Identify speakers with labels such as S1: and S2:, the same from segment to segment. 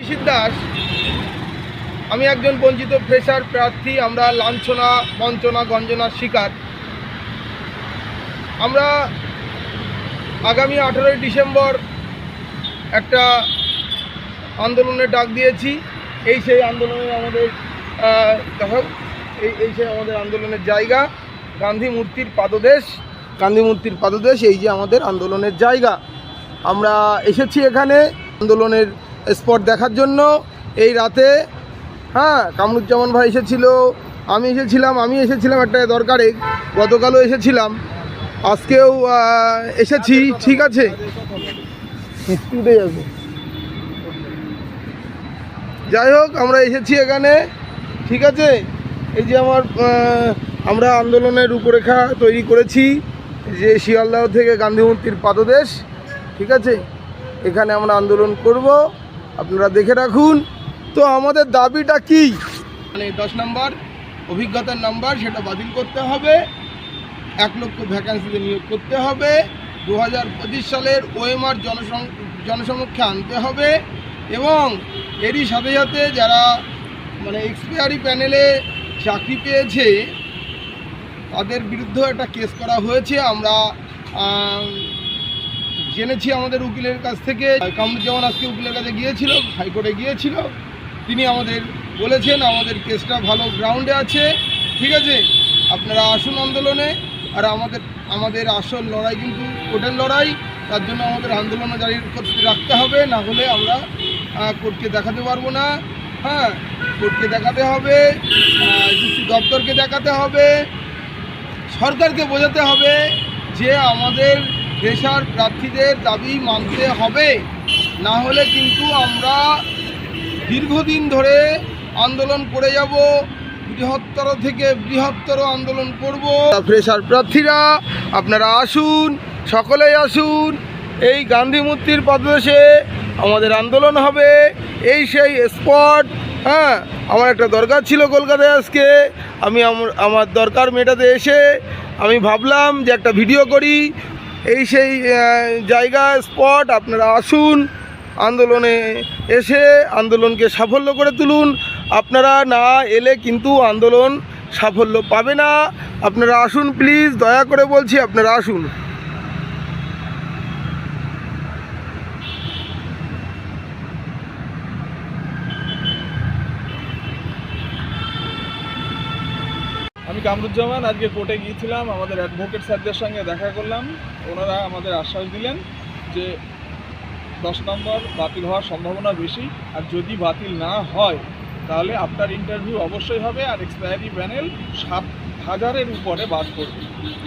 S1: নিশীথ দাস, আমি একজন বঞ্চিত ফ্রেশার প্রার্থী, আমরা লাঞ্ছনা, বঞ্চনা, গঞ্জনার শিকার। আমরা আগামী আঠেরোই ডিসেম্বর একটা আন্দোলনের ডাক দিয়েছি। এই সেই আন্দোলনের আমাদের দেখো, এই এই সেই আমাদের আন্দোলনের জায়গা, গান্ধী মূর্তির পাদদেশ, গান্ধী মূর্তির পাদদেশ, এই যে আমাদের আন্দোলনের জায়গা। আমরা এসেছি এখানে, আন্দোলনের স্পট দেখার জন্য এই রাতে হ্যাঁ কামরুজ্জামান ভাই এসেছিল, আমি এসেছিলাম আমি এসেছিলাম একটা দরকারে, গতকালও এসেছিলাম, আজকেও এসেছি, ঠিক আছে? যাই হোক, আমরা এসেছি এখানে, ঠিক আছে? এই যে আমার আমরা আন্দোলনের রূপরেখা তৈরি করেছি যে শিয়ালদাহ থেকে গান্ধী মূর্তির পাদদেশ, ঠিক আছে? এখানে আমরা আন্দোলন করব। আপনারা দেখে রাখুন। তো আমাদের দাবিটা কি? মানে দশ নম্বর অভিজ্ঞতার নাম্বার সেটা বাতিল করতে হবে। এক লক্ষ ভ্যাকান্সিতে নিয়োগ করতে হবে। দু হাজার পঁচিশ সালের ওএমআর জনসং জনসমক্ষে আনতে হবে এবং এরই সাথে সাথে যারা মানে এক্সপায়ারি প্যানেলে চাকরি পেয়েছে তাদের বিরুদ্ধেও একটা কেস করা হয়েছে। আমরা আম, জেনেছি আমাদের উকিলের কাছ থেকে। কামরুজ্জামান আজকে উকিলের কাছে গিয়েছিল, হাইকোর্টে গিয়েছিল। তিনি আমাদের বলেছেন, আমাদের কেসটা ভালো গ্রাউন্ডে আছে। ঠিক আছে? আপনারা আসুন আন্দোলনে। আর আমাদের আমাদের আসল লড়াই কিন্তু কোর্টের লড়াই। তার জন্য আমাদের আন্দোলন জারি রাখতে হবে। না হলে আমরা কোর্টকে দেখাতে পারব না। হ্যাঁ কোর্টকে দেখাতে হবে দপ্তরকে দেখাতে হবে, সরকারকে বোঝাতে হবে যে আমাদের দেশার প্রার্থীদের দাবি মানতে হবে। না হলে কিন্তু আমরা দীর্ঘদিন ধরে আন্দোলন করে যাব, বৃহত্তর থেকে বৃহত্তর আন্দোলন করব। ফ্রেশার প্রার্থীরা, আপনারা আসুন, সকলেই আসুন, এই গান্ধী মূর্তির পদদেশে আমাদের আন্দোলন হবে। এই সেই স্পট হ্যাঁ আমার একটা দরকার ছিল কলকাতায় আজকে। আমি আমার দরকার মেটাতে এসে আমি ভাবলাম যে একটা ভিডিও করি এই সেই জায়গা স্পট আপনারা আসুন, আন্দোলনে এসে আন্দোলনকে সাফল্য করে তুলুন। আপনারা না এলে কিন্তু আন্দোলন সাফল্য পাবে না। আপনারা আসুন প্লিজ দয়া করে বলছি, আপনারা আসুন।
S2: কামরুজ্জামান, আজকে কোর্টে গিয়েছিলাম, আমাদের অ্যাডভোকেট স্যারদের সঙ্গে দেখা করলাম। ওনারা আমাদের আশ্বাস দিলেন যে দশ নম্বর বাতিল হওয়ার সম্ভাবনা বেশি, আর যদি বাতিল না হয়, তাহলে আপনার ইন্টারভিউ অবশ্যই হবে, আর এক্সপায়ারি প্যানেল সাত হাজারের উপরে বাদ করবে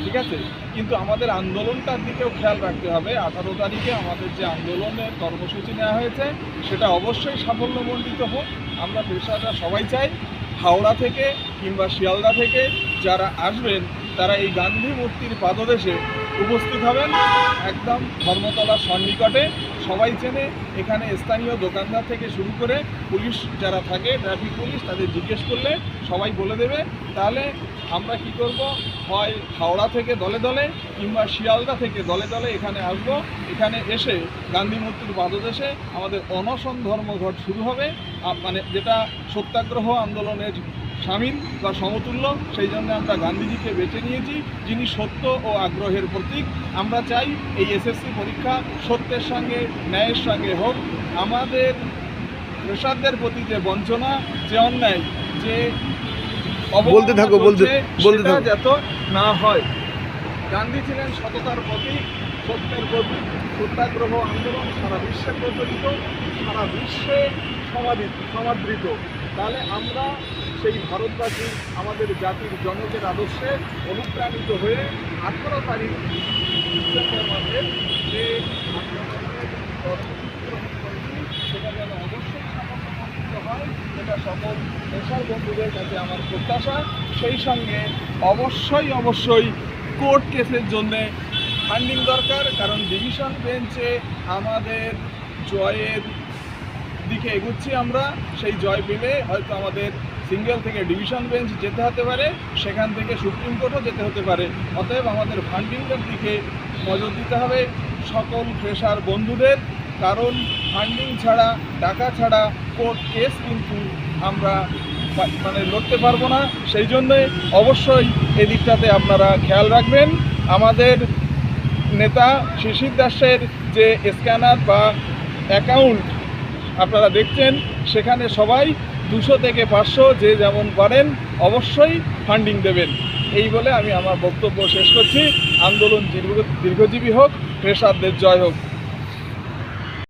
S2: ঠিক আছে? কিন্তু আমাদের আন্দোলনটার দিকেও খেয়াল রাখতে হবে। আঠারো তারিখে আমাদের যে আন্দোলনের কর্মসূচি নেওয়া হয়েছে, সেটা অবশ্যই সাফল্যমণ্ডিত হোক। আমরা পেশাটা সবাই চাই হাওড়া থেকে কিংবা শিয়ালদা থেকে যারা আসবেন তারা এই গান্ধী মূর্তির পাদদেশে উপস্থিত হবেন একদম ধর্মতলা সন্নিকটে। সবাই চেনে এখানে স্থানীয় দোকানদার থেকে শুরু করে পুলিশ যারা থাকে, ট্রাফিক পুলিশ, তাদের জিজ্ঞেস করলে সবাই বলে দেবে। তাহলে আমরা কি করব? হয় হাওড়া থেকে দলে দলে কিংবা শিয়ালদা থেকে দলে দলে এখানে আসব। এখানে এসে গান্ধী মূর্তির পাদদেশে আমাদের অনশন ধর্মঘট শুরু হবে। মানে যেটা সত্যাগ্রহ আন্দোলনের সামিল বা সমতুল্য সেই জন্য আমরা গান্ধীজিকে বেছে নিয়েছি যিনি সত্য ও আগ্রহের প্রতীক। আমরা চাই এই এসএসসি পরীক্ষা সত্যের সঙ্গে ন্যায়ের সঙ্গে হোক। আমাদের পেশারদের প্রতি যে বঞ্চনা যে অন্যায় যে
S1: বলতে থাকো, বলতে- বলতে থাকো।
S2: যাতে না হয়। গান্ধী ছিলেন সততার প্রতীক সত্যের প্রতীক। সত্যাগ্রহ আন্দোলন সারা বিশ্বে প্রচলিত সারা বিশ্বে সমাদিত সমাদৃত। তাহলে আমরা সেই ভারতবাসী, আমাদের জাতির জনকের আদর্শে অনুপ্রাণিত হয়ে আঠারো তারিখ ডিসেম্বর মাসে যে সেটা যেন অবশ্যই সাফল্যমণ্ডিত হয় এটা সকল পেশার বন্ধুদের কাছে আমার প্রত্যাশা। সেই সঙ্গে অবশ্যই অবশ্যই কোর্ট কেসের জন্যে ফান্ডিং দরকার, কারণ ডিভিশন বেঞ্চে আমাদের জয়ের দিকে এগুচ্ছি আমরা, সেই জয় পেলে হয়তো আমাদের সিঙ্গেল থেকে ডিভিশন বেঞ্চ যেতে হতে পারে, সেখান থেকে সুপ্রিম কোর্টও যেতে হতে পারে। অতএব আমাদের ফান্ডিংয়ের দিকে নজর দিতে হবে, সকল ফ্রেশার বন্ধুদের। কারণ ফান্ডিং ছাড়া, টাকা ছাড়া কোর্ট কেস কিন্তু আমরা মানে লড়তে পারব না। সেই জন্যে অবশ্যই এদিকটাতে আপনারা খেয়াল রাখবেন। আমাদের নেতা শিশির দাসের যে স্ক্যানার বা অ্যাকাউন্ট আপনারা দেখছেন, সেখানে সবাই দুশো থেকে পাঁচশো যে যেমন পারেন অবশ্যই ফান্ডিং দেবেন। এই বলে আমি আমার বক্তব্য শেষ করছি। আন্দোলন দীর্ঘ দীর্ঘজীবী হোক প্রেসারদের জয় হোক।